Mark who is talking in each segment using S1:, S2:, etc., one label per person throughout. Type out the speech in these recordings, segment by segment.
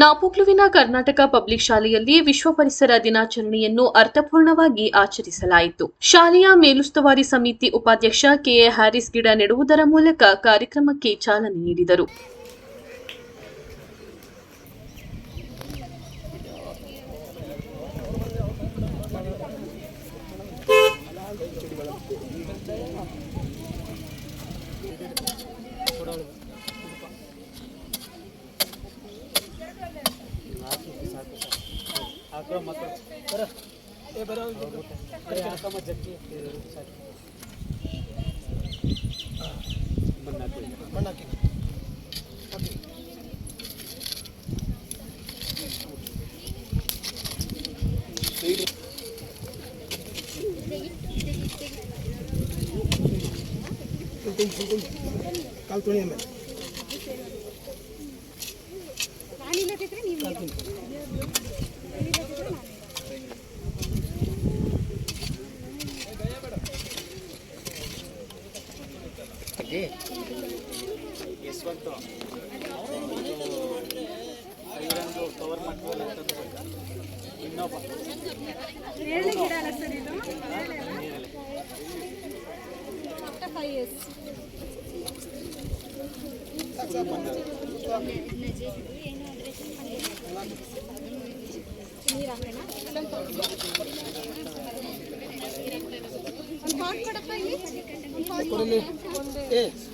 S1: ನಾಪೋಕ್ಲುವಿನ Karnataka public ಶಾಲೆಯಲ್ಲಿ ವಿಶ್ವ ಪರಿಸರ ದಿನಾಚರಣೆಯನ್ನು ಅರ್ಥಪೂರ್ಣವಾಗಿ ಆಚರಿಸಲಾಯಿತು. ಶಾಲೆಯ ಮೇಲುಸ್ತುವಾರಿ ಸಮಿತಿ ಉಪಾಧ್ಯಕ್ಷ ಕೆಎ ಹ್ಯಾರಿಸ್ ಗಿಡ ನೆಡುವುದರ ಮೂಲಕ ಕಾರ್ಯಕ್ರಮಕ್ಕೆ ಚಾಲನೆ ನೀಡಿದರು.
S2: ಕಾಲು ತುಣಿ ಆಮೇಲೆ
S3: ನಾನಿಲ್ಲದಿದ್ರೆ ನೀವು
S2: ಯಶವಂತ ಐರಂದು ಕವರ್ ಮಾಡ್ತೀವಲ್ಲ ಅಂತಂದ್ರೆ ಇನ್ನೊಬ್ಬ
S3: ನೇರಳೆ ಗಿಡ ಅಲ್ಲ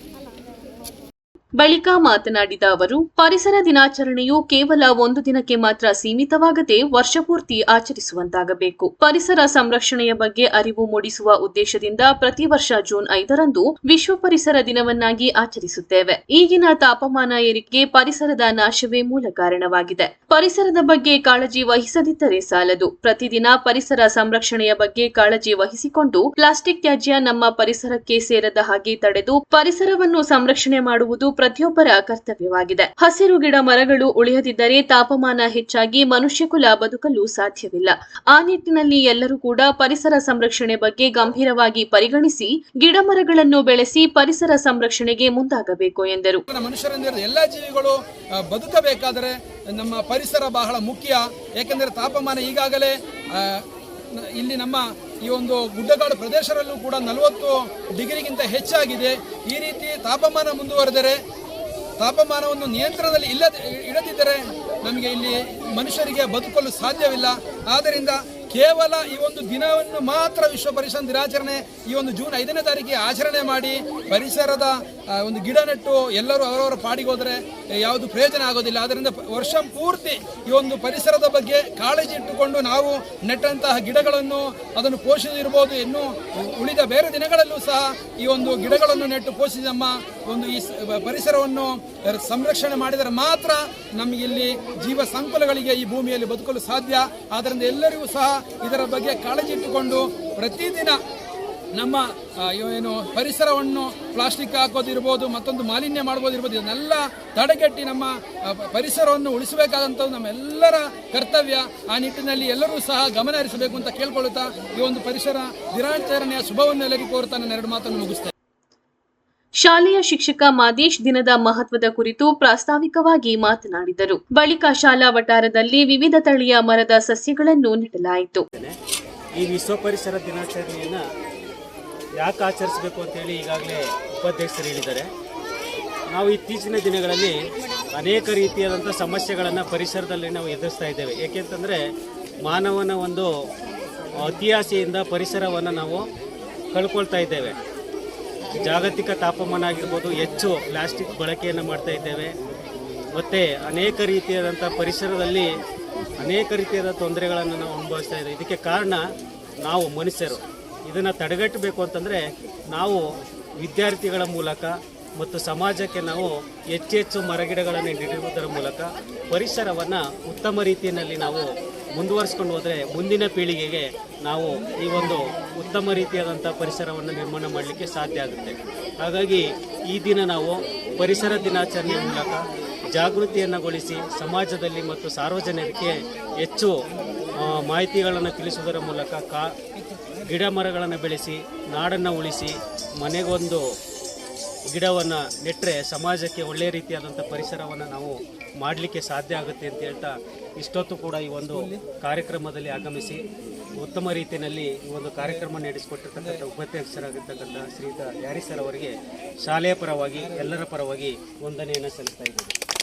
S1: ಬಳಿಕ ಮಾತನಾಡಿದ ಅವರು, ಪರಿಸರ ದಿನಾಚರಣೆಯು ಕೇವಲ ಒಂದು ದಿನಕ್ಕೆ ಮಾತ್ರ ಸೀಮಿತವಾಗದೆ ವರ್ಷಪೂರ್ತಿ ಆಚರಿಸುವಂತಾಗಬೇಕು. ಪರಿಸರ ಸಂರಕ್ಷಣೆಯ ಬಗ್ಗೆ ಅರಿವು ಮೂಡಿಸುವ ಉದ್ದೇಶದಿಂದ ಪ್ರತಿ ವರ್ಷ ಜೂನ್ ಐದರಂದು ವಿಶ್ವ ಪರಿಸರ ದಿನವನ್ನಾಗಿ ಆಚರಿಸುತ್ತೇವೆ. ಈಗಿನ ತಾಪಮಾನ ಏರಿಕೆಗೆ ಪರಿಸರದ ನಾಶವೇ ಮೂಲ ಕಾರಣವಾಗಿದೆ. ಪರಿಸರದ ಬಗ್ಗೆ ಕಾಳಜಿ ವಹಿಸದಿದ್ದರೆ ಸಾಲದು. ಪ್ರತಿದಿನ ಪರಿಸರ ಸಂರಕ್ಷಣೆಯ ಬಗ್ಗೆ ಕಾಳಜಿ ವಹಿಸಿಕೊಂಡು ಪ್ಲಾಸ್ಟಿಕ್ ತ್ಯಾಜ್ಯ ನಮ್ಮ ಪರಿಸರಕ್ಕೆ ಸೇರದ ಹಾಗೆ ತಡೆದು ಪರಿಸರವನ್ನು ಸಂರಕ್ಷಣೆ ಮಾಡುವುದು ಪ್ರತಿಯೊಬ್ಬರ ಕರ್ತವ್ಯವಾಗಿದೆ. ಹಸಿರು ಗಿಡ ಮರಗಳು ಉಳಿಯದಿದ್ದರೆ ತಾಪಮಾನ ಹೆಚ್ಚಾಗಿ ಮನುಷ್ಯಕುಲ ಬದುಕಲು ಸಾಧ್ಯವಿಲ್ಲ. ಆ ನಿಟ್ಟಿನಲ್ಲಿ ಎಲ್ಲರೂ ಕೂಡ ಪರಿಸರ ಸಂರಕ್ಷಣೆ ಬಗ್ಗೆ ಗಂಭೀರವಾಗಿ ಪರಿಗಣಿಸಿ, ಗಿಡ ಮರಗಳನ್ನು ಬೆಳೆಸಿ ಪರಿಸರ ಸಂರಕ್ಷಣೆಗೆ ಮುಂದಾಗಬೇಕು ಎಂದರು.
S4: ಎಲ್ಲ ಜೀವಿಗಳು ಬದುಕಬೇಕಾದರೆ ನಮ್ಮ ಪರಿಸರ ಬಹಳ ಮುಖ್ಯ. ಏಕೆಂದರೆ ತಾಪಮಾನ ಈಗಾಗಲೇ ಇಲ್ಲಿ ನಮ್ಮ ಈ ಒಂದು ಗುಡ್ಡಗಾಡು ಪ್ರದೇಶದಲ್ಲೂ ಕೂಡ ನಲವತ್ತು ಡಿಗ್ರಿಗಿಂತ ಹೆಚ್ಚಾಗಿದೆ. ಈ ರೀತಿ ತಾಪಮಾನ ಮುಂದುವರೆದರೆ, ತಾಪಮಾನವನ್ನು ನಿಯಂತ್ರಣದಲ್ಲಿ ಇಲ್ಲದ ಇಡದಿದ್ದರೆ ನಮಗೆ ಇಲ್ಲಿ ಮನುಷ್ಯರಿಗೆ ಬದುಕಲು ಸಾಧ್ಯವಿಲ್ಲ. ಆದ್ದರಿಂದ ಕೇವಲ ಈ ಒಂದು ದಿನವನ್ನು ಮಾತ್ರ ವಿಶ್ವ ಪರಿಸರ ದಿನಾಚರಣೆ ಈ ಒಂದು ಜೂನ್ ಐದನೇ ತಾರೀಕಿಗೆ ಆಚರಣೆ ಮಾಡಿ ಪರಿಸರದ ಒಂದು ಗಿಡ ನೆಟ್ಟು ಎಲ್ಲರೂ ಅವರವರ ಪಾಡಿಗೆ ಹೋದರೆ ಯಾವುದು ಪ್ರಯೋಜನ ಆಗೋದಿಲ್ಲ. ಆದ್ದರಿಂದ ವರ್ಷ ಪೂರ್ತಿ ಈ ಒಂದು ಪರಿಸರದ ಬಗ್ಗೆ ಕಾಳಜಿ ಇಟ್ಟುಕೊಂಡು ನಾವು ನೆಟ್ಟಂತಹ ಗಿಡಗಳನ್ನು ಅದನ್ನು ಪೋಷಿಸಿರ್ಬೋದು ಇನ್ನು ಉಳಿದ ಬೇರೆ ದಿನಗಳಲ್ಲೂ ಸಹ ಈ ಒಂದು ಗಿಡಗಳನ್ನು ನೆಟ್ಟು ಪೋಷಿಸಿ ನಮ್ಮ ಒಂದು ಈ ಪರಿಸರವನ್ನು ಸಂರಕ್ಷಣೆ ಮಾಡಿದರೆ ಮಾತ್ರ ನಮಗಿಲ್ಲಿ ಜೀವ ಸಂಕುಲಗಳಿಗೆ ಈ ಭೂಮಿಯಲ್ಲಿ ಬದುಕಲು ಸಾಧ್ಯ. ಆದ್ದರಿಂದ ಎಲ್ಲರಿಗೂ ಸಹ ಇದರ ಬಗ್ಗೆ ಕಾಳಜಿ ಇಟ್ಟುಕೊಂಡು ಪ್ರತಿದಿನ ನಮ್ಮ ಏನು ಪರಿಸರವನ್ನು ಪ್ಲಾಸ್ಟಿಕ್ ಹಾಕೋದಿರ್ಬೋದು ಮತ್ತೊಂದು ಮಾಲಿನ್ಯ ಮಾಡ್ಬೋದಿರ್ಬೋದು ಇದನ್ನೆಲ್ಲ ತಡೆಗಟ್ಟಿ ನಮ್ಮ ಪರಿಸರವನ್ನು ಉಳಿಸಬೇಕಾದಂಥದ್ದು ನಮ್ಮೆಲ್ಲರ ಕರ್ತವ್ಯ. ಆ ನಿಟ್ಟಿನಲ್ಲಿ ಎಲ್ಲರೂ ಸಹ ಗಮನ ಹರಿಸಬೇಕು ಅಂತ ಕೇಳ್ಕೊಳ್ಳುತ್ತಾ ಈ ಒಂದು ಪರಿಸರ ದಿನಾಚರಣೆಯ ಶುಭವನ್ನು ಎಲ್ಲರಿಗೂ ಕೋರ್ತಾ ನನ್ನ ಎರಡು ಮಾತನ್ನು ಮುಗಿಸ್ತೇನೆ.
S1: ಶಾಲೆಯ ಶಿಕ್ಷಕ ಮಾದೇಶ್ ದಿನದ ಮಹತ್ವದ ಕುರಿತು ಪ್ರಾಸ್ತಾವಿಕವಾಗಿ ಮಾತನಾಡಿದರು. ಬಳಿಕ ಶಾಲಾ ವಟಾರದಲ್ಲಿ ವಿವಿಧ ತಳಿಯ ಮರದ ಸಸ್ಯಗಳನ್ನು ನೆಡಲಾಯಿತು.
S2: ಈ ವಿಶ್ವ ಪರಿಸರ ದಿನಾಚರಣೆಯನ್ನು ಯಾಕೆ ಆಚರಿಸಬೇಕು ಅಂತೇಳಿ ಈಗಾಗಲೇ ಉಪಾಧ್ಯಕ್ಷರು ಹೇಳಿದ್ದಾರೆ. ನಾವು ಇತ್ತೀಚಿನ ದಿನಗಳಲ್ಲಿ ಅನೇಕ ರೀತಿಯಾದಂಥ ಸಮಸ್ಯೆಗಳನ್ನು ಪರಿಸರದಲ್ಲಿ ನಾವು ಎದುರಿಸ್ತಾ ಇದ್ದೇವೆ. ಏಕೆಂತಂದರೆ ಮಾನವನ ಒಂದು ಅತಿಯಾಸೆಯಿಂದ ಪರಿಸರವನ್ನು ನಾವು ಕಳ್ಕೊಳ್ತಾ ಇದ್ದೇವೆ. ಜಾಗತಿಕ ತಾಪಮಾನ ಆಗಿರ್ಬೋದು, ಹೆಚ್ಚು ಪ್ಲಾಸ್ಟಿಕ್ ಬಳಕೆಯನ್ನು ಮಾಡ್ತಾ ಇದ್ದೇವೆ. ಮತ್ತು ಅನೇಕ ರೀತಿಯಾದಂಥ ಪರಿಸರದಲ್ಲಿ ಅನೇಕ ರೀತಿಯಾದ ತೊಂದರೆಗಳನ್ನು ನಾವು ಅನುಭವಿಸ್ತಾ ಇದ್ದೇವೆ. ಇದಕ್ಕೆ ಕಾರಣ ನಾವು ಮನುಷ್ಯರು. ಇದನ್ನು ತಡೆಗಟ್ಟಬೇಕು ಅಂತಂದರೆ ನಾವು ವಿದ್ಯಾರ್ಥಿಗಳ ಮೂಲಕ ಮತ್ತು ಸಮಾಜಕ್ಕೆ ನಾವು ಹೆಚ್ಚು ಹೆಚ್ಚು ಮರಗಿಡಗಳನ್ನು ನೀಡುವುದರ ಮೂಲಕ ಪರಿಸರವನ್ನು ಉತ್ತಮ ರೀತಿಯಲ್ಲಿ ನಾವು ಮುಂದುವರಿಸ್ಕೊಂಡು ಹೋದರೆ ಮುಂದಿನ ಪೀಳಿಗೆಗೆ ನಾವು ಈ ಒಂದು ಉತ್ತಮ ರೀತಿಯಾದಂಥ ಪರಿಸರವನ್ನು ನಿರ್ಮಾಣ ಮಾಡಲಿಕ್ಕೆ ಸಾಧ್ಯ ಆಗುತ್ತೆ. ಹಾಗಾಗಿ ಈ ದಿನ ನಾವು ಪರಿಸರ ದಿನಾಚರಣೆಯ ಮೂಲಕ ಜಾಗೃತಿಯನ್ನುಗೊಳಿಸಿ ಸಮಾಜದಲ್ಲಿ ಮತ್ತು ಸಾರ್ವಜನಿಕರಿಗೆ ಹೆಚ್ಚು ಮಾಹಿತಿಗಳನ್ನು ತಿಳಿಸುವುದರ ಮೂಲಕ ಕಾ ಗಿಡ ಮರಗಳನ್ನು ಬೆಳೆಸಿ, ನಾಡನ್ನು ಉಳಿಸಿ, ಮನೆಗೊಂದು ಗಿಡವನ್ನು ನೆಟ್ಟರೆ ಸಮಾಜಕ್ಕೆ ಒಳ್ಳೆಯ ರೀತಿಯಾದಂಥ ಪರಿಸರವನ್ನು ನಾವು ಮಾಡಲಿಕ್ಕೆ ಸಾಧ್ಯ ಆಗುತ್ತೆ ಅಂತ ಹೇಳ್ತಾ ಇಷ್ಟೊತ್ತು ಕೂಡ ಈ ಒಂದು ಕಾರ್ಯಕ್ರಮದಲ್ಲಿ ಆಗಮಿಸಿ ಉತ್ತಮ ರೀತಿಯಲ್ಲಿ ಈ ಒಂದು ಕಾರ್ಯಕ್ರಮ ನಡೆಸಿಕೊಟ್ಟಿರ್ತಕ್ಕಂಥ ಉಪಾಧ್ಯಕ್ಷರಾಗಿರ್ತಕ್ಕಂಥ ಶ್ರೀಯುತ ಯಾರಿ ಸರ್ ಅವರಿಗೆ ಶಾಲೆಯ ಪರವಾಗಿ, ಎಲ್ಲರ ಪರವಾಗಿ ವಂದನೆಯನ್ನು ಸಲ್ಲಿಸ್ತಾ ಇದ್ದೇನೆ.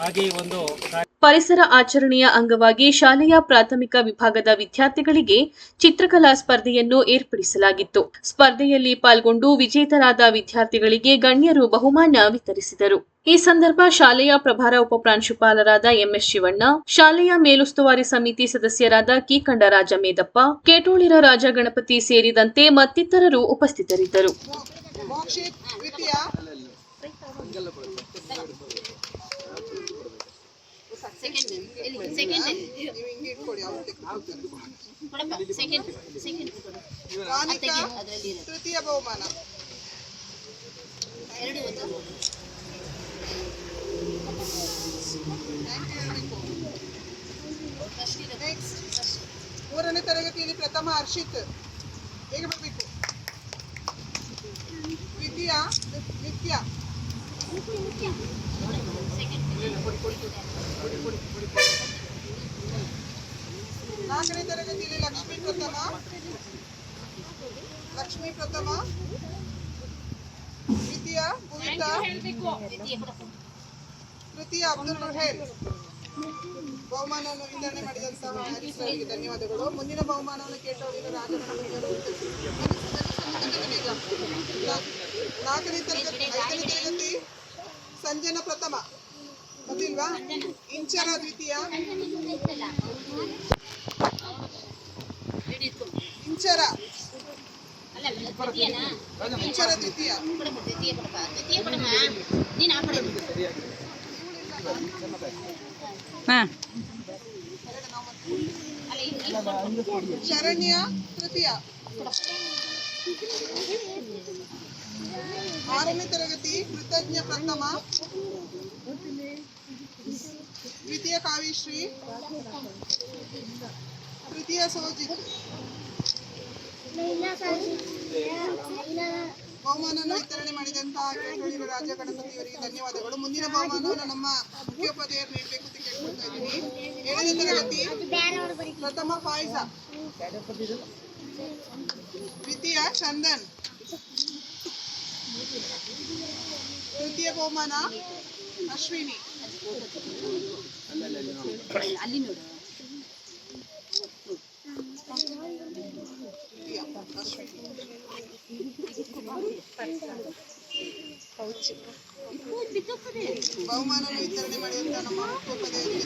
S2: ಹಾಗೆ ಒಂದು
S1: ಪರಿಸರ ಆಚರಣೆಯ ಅಂಗವಾಗಿ ಶಾಲೆಯ ಪ್ರಾಥಮಿಕ ವಿಭಾಗದ ವಿದ್ಯಾರ್ಥಿಗಳಿಗೆ ಚಿತ್ರಕಲಾ ಸ್ಪರ್ಧೆಯನ್ನು ಏರ್ಪಡಿಸಲಾಗಿತ್ತು. ಸ್ಪರ್ಧೆಯಲ್ಲಿ ಪಾಲ್ಗೊಂಡು ವಿಜೇತರಾದ ವಿದ್ಯಾರ್ಥಿಗಳಿಗೆ ಗಣ್ಯರು ಬಹುಮಾನ ವಿತರಿಸಿದರು. ಈ ಸಂದರ್ಭ ಶಾಲೆಯ ಪ್ರಭಾರ ಉಪಪ್ರಾಂಶುಪಾಲರಾದ ಎಂಎಸ್ ಶಿವಣ್ಣ ಶಾಲೆಯ ಮೇಲುಸ್ತುವಾರಿ ಸಮಿತಿ ಸದಸ್ಯರಾದ ಕೀಕಂಡ ರಾಜ ಮೇದಪ್ಪ ಕೇಟೋಳಿರ ರಾಜ ಗಣಪತಿ ಸೇರಿದಂತೆ ಮತ್ತಿತರರು ಉಪಸ್ಥಿತರಿದ್ದರು.
S5: ಸೆಕೆಂಡ್ ತೆಗೆದುಕೊಳ್ತಾರೆ. ವಾನಿಕಾ ತೃತೀಯ ಬಹುಮಾನ. ಮೂರನೇ ತರಗತಿಯಲ್ಲಿ ಪ್ರಥಮ ಹರ್ಷಿತ್. ಹೇಗೆ ಬರಬೇಕು? ದ್ವಿತೀಯ ನಿತ್ಯ. ನಾಲ್ಕನೇ ತರಗತಿಯಲ್ಲಿ ಲಕ್ಷ್ಮೀ ಪ್ರಥಮ. ಲಕ್ಷ್ಮೀ ಪ್ರಥಮ. ದ್ವಿತೀಯ ಭೂಮಿಕಾ ತೃತೀಯ, ಅಬ್ದುಲ್ ರುಹೇಲ್. ಬಹುಮಾನವನ್ನು ವಿತರಣೆ ಮಾಡಿದಂತಹ ಧನ್ಯವಾದಗಳು. ಮುಂದಿನ ಬಹುಮಾನವನ್ನು ಕೇಟವರಿಗೆ ನಾಲ್ಕನೇ ತರಗತಿ, ಐದನೇ ಸಂಜನ ಪ್ರಥಮ. ಗೊತ್ತಿಲ್ವಾ? ಇಂಚರ ದ್ವಿತೀಯ. ಇಂಚರ ಇಂಚರ ದ್ವಿತೀಯ ಶರಣ್ಯ ತೃತೀಯ ಆರನೇ ತರಗತಿ ಕೃತಜ್ಞ ಪ್ರಥಮ ದ್ವಿತೀಯ ಕಾವ್ಯಶ್ರೀ ತೃತೀಯ ಸೋಜಿತ್ ಬಹುಮಾನವನ್ನು ವಿತರಣೆ ಮಾಡಿದಂತಹ ಕೇಟೋಳಿರು ರಾಜ್ಯ ಗಣಪತಿಯವರಿಗೆ ಧನ್ಯವಾದಗಳು. ಮುಂದಿನ ಬಹುಮಾನವನ್ನು ನಮ್ಮ ಮುಖ್ಯೋಪಾಧ್ಯಾಯರು ನೀಡಬೇಕು ಅಂತ ಕೇಳ್ಕೊಳ್ತಾ ಇದ್ದೀನಿ. ಏಳನೇ ತರಗತಿ, ಪ್ರಥಮ ಪಾಯಸ. ದ್ವಿತೀಯ ಚಂದನ್. ತೃತೀಯ ಬಹುಮಾನ ಅಶ್ವಿನಿ. ಅಲ್ಲಿ ಅಶ್ವಿನಿ ಬಹುಮಾನವನ್ನು